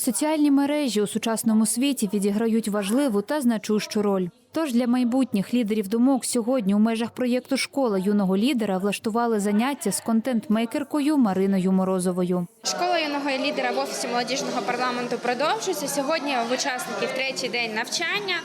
Соціальні мережі у сучасному світі відіграють важливу та значущу роль. Тож для майбутніх лідерів думок сьогодні у межах проєкту Школа юного лідера влаштували заняття з контент-мейкеркою Мариною Морозовою. Школа юного лідера в офісі молодіжного парламенту продовжується. Сьогодні в учасників третій день навчання.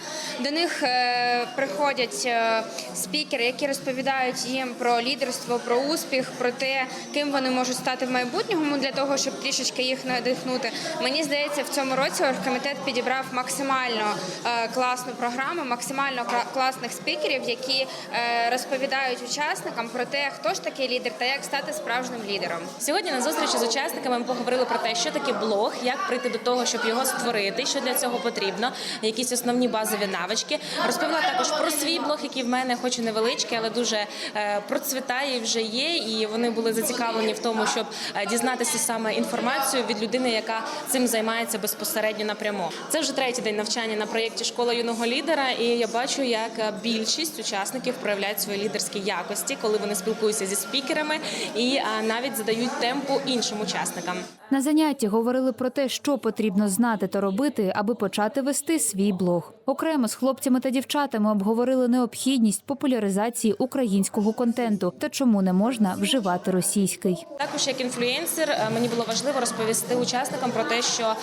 До них е, приходять е, спікери, які розповідають їм про лідерство, про успіх, про те, ким вони можуть стати в майбутньому для того, щоб трішечки їх надихнути. Мені здається, в цьому році оргкомітет підібрав максимально е, класну програму, максимально кра- класних спікерів, які е, розповідають учасникам про те, хто ж такий лідер та як стати справжнім лідером. Сьогодні на зустрічі з учасниками ми поговорили про те, що таке блог, як прийти до того, щоб його створити, що для цього потрібно, якісь основні базові навички. Розповіла також про свій блог, який в мене, хоч і невеличкий, але дуже е, процвітає вже є. І вони були зацікавлені в тому, щоб е, дізнатися саме інформацію від людини, яка цим займається безпосередньо напряму. Це вже третій день навчання на проєкті Школа юного лідера, і я бачу, як е, більшість учасників проявляють свої лідерські якості, коли вони спілкуються зі спікерами і е, навіть задають темпу іншим учасникам. На занятті говорили про те, що потрібно знати та робити, аби почати вести свій блог. Окремо з хлопцями та дівчатами обговорили необхідність популяризації українського контенту та чому не можна вживати російський. Також як інфлюєнсер е, мені було важливо розповісти учасникам про те, що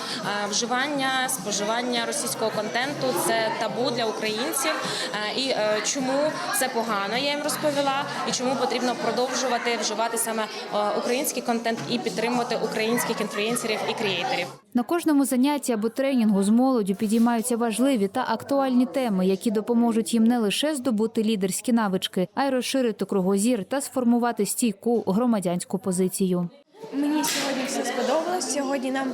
вживання, споживання російського контенту це табу для українців, е, і е, чому це погано, я їм розповіла, і чому потрібно продовжувати вживати саме е, український контент і підтримувати українських інфлюєнсерів і креаторів. На кожному занятті або тренінгу з молоддю підіймаються важливі та актуальні теми, які допоможуть їм не лише здобути лідерські навички, а й розширити кругозір та сформувати стійку громадянську позицію. Мені сьогодні все сподобалось. Сьогодні нам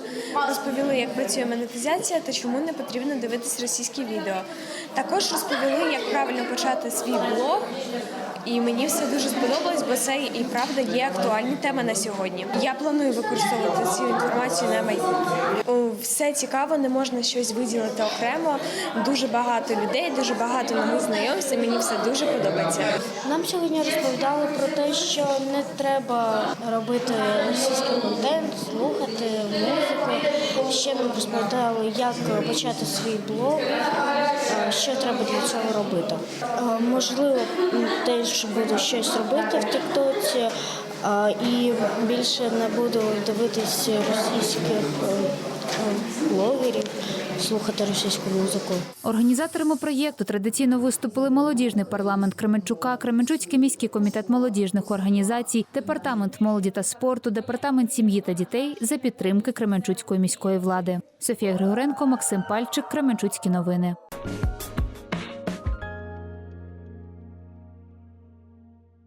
розповіли, як працює монетизація та чому не потрібно дивитись російські відео. Також розповіли, як правильно почати свій блог. І мені все дуже сподобалось, бо це і правда є актуальні теми на сьогодні. Я планую використовувати цю інформацію на майбутнє. Все цікаво, не можна щось виділити окремо. Дуже багато людей, дуже багато нових знайомств. і Мені все дуже подобається. Нам сьогодні розповідали про те, що не треба робити російський контент, слухати музику. Ще нам розповідали, як почати свій блог, що треба для цього робити. Е, Можливо, теж буду щось робити в Тіктоці е, і більше не буду дивитись російських е, е, блогерів, слухати російську музику. Організаторами проєкту традиційно виступили молодіжний парламент Кременчука, Кременчуцький міський комітет молодіжних організацій, департамент молоді та спорту, департамент сім'ї та дітей за підтримки Кременчуцької міської влади. Софія Григоренко, Максим Пальчик, Кременчуцькі новини.